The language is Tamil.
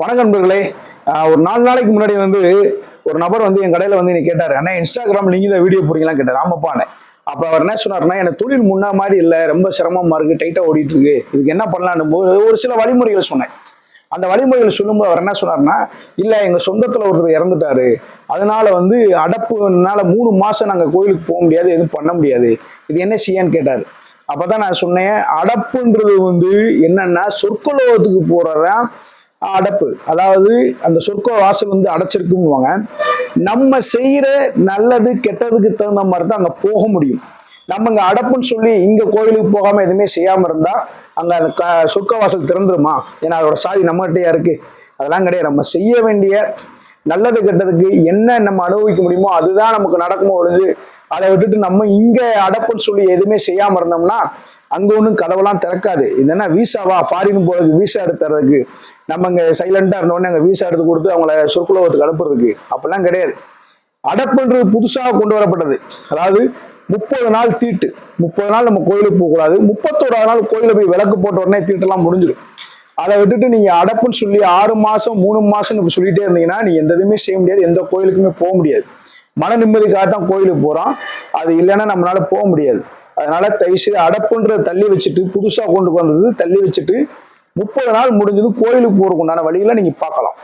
வணக்கம் நண்பர்களே. ஒரு நாலு நாளைக்கு முன்னாடி வந்து ஒரு நபர் வந்து என் கடையில் வந்து நீ கேட்டார் அண்ணா இன்ஸ்டாகிராம் நீங்க தான் வீடியோ போறீங்களான்னு கேட்டார் ஆமாப்பானே அப்போ அவர் என்ன சொன்னார்னா எனக்கு தொழில் முன்னா மாதிரி இல்லை ரொம்ப சிரமமாக இருக்குது டைட்டாக ஓடிட்டு இருக்கு இதுக்கு என்ன பண்ணலான்னு போது ஒரு சில வழிமுறைகள் சொன்னேன். அந்த வழிமுறைகள் சொல்லும்போது அவர் என்ன சொன்னார்னா இல்லை எங்கள் சொந்தத்தில் ஒருத்தர் இறந்துட்டாரு அதனால வந்து அடப்புனால மூணு மாதம் நாங்கள் கோயிலுக்கு போக முடியாது எதுவும் பண்ண முடியாது இது என்ன செய்யான்னு கேட்டார். அப்போ தான் நான் சொன்னேன் அடப்புன்றது வந்து என்னென்னா சொற்கலோகத்துக்கு போகிறதான் அடப்பு. அதாவது அந்த சொற்க வாசல் வந்து அடைச்சிருக்குங்குவாங்க. நம்ம செய்கிற நல்லது கெட்டதுக்கு தகுந்த மாதிரி தான் அங்கே போக முடியும். நம்ம இங்கே அடப்புன்னு சொல்லி இங்கே கோயிலுக்கு போகாமல் எதுவுமே செய்யாமல் இருந்தால் அங்கே அந்த க சொர்க்க வாசல் திறந்துருமா? ஏன்னா அதோட சாவி நம்மகிட்டயா இருக்கு. அதெல்லாம் கிடையாது. நம்ம செய்ய வேண்டிய நல்லது கெட்டதுக்கு என்ன நம்ம அனுபவிக்க முடியுமோ அதுதான் நமக்கு நடக்குமோ ஒழிஞ்சு அதை விட்டுட்டு நம்ம இங்கே அடப்புன்னு சொல்லி எதுவுமே செய்யாமல் இருந்தோம்னா அங்கே ஒன்றும் கதவெல்லாம் திறக்காது. இது வீசாவா ஃபாரின் போகிறதுக்கு வீசா எடுத்து தர்றதுக்கு நம்ம இங்கே சைலண்டாக இருந்தோடனே அங்கே வீசா எடுத்து கொடுத்து அவங்கள சொற்குலோகத்துக்கு அனுப்புறதுக்கு. அப்படிலாம் கிடையாது. அடப்புன்றது புதுசாக கொண்டு வரப்பட்டது. அதாவது முப்பது நாள் தீட்டு. முப்பது நாள் நம்ம கோயிலுக்கு போகக்கூடாது முப்பத்தோராது நாள் கோயிலில் போய் விளக்கு போட்ட உடனே தீட்டெல்லாம் முடிஞ்சிடும். அதை விட்டுட்டு நீங்கள் அடப்புன்னு சொல்லி ஆறு மாதம் மூணு மாதம்னு இப்படி சொல்லிட்டே இருந்தீங்கன்னா நீ எந்த இதுவுமே செய்ய முடியாது. எந்த கோயிலுக்குமே போக முடியாது. மன நிம்மதிக்காக தான் கோயிலுக்கு போகிறோம் அது இல்லைன்னா நம்மளால போக முடியாது. அதனால தயவுசெய்து அடப்புன்றதை தள்ளி வச்சுட்டு புதுசா கொண்டு வந்தது தள்ளி வச்சுட்டு முப்பது நாள் முடிஞ்சது கோயிலுக்கு போறதுக்கு உண்டான வழிகளை நீங்க பார்க்கலாம்.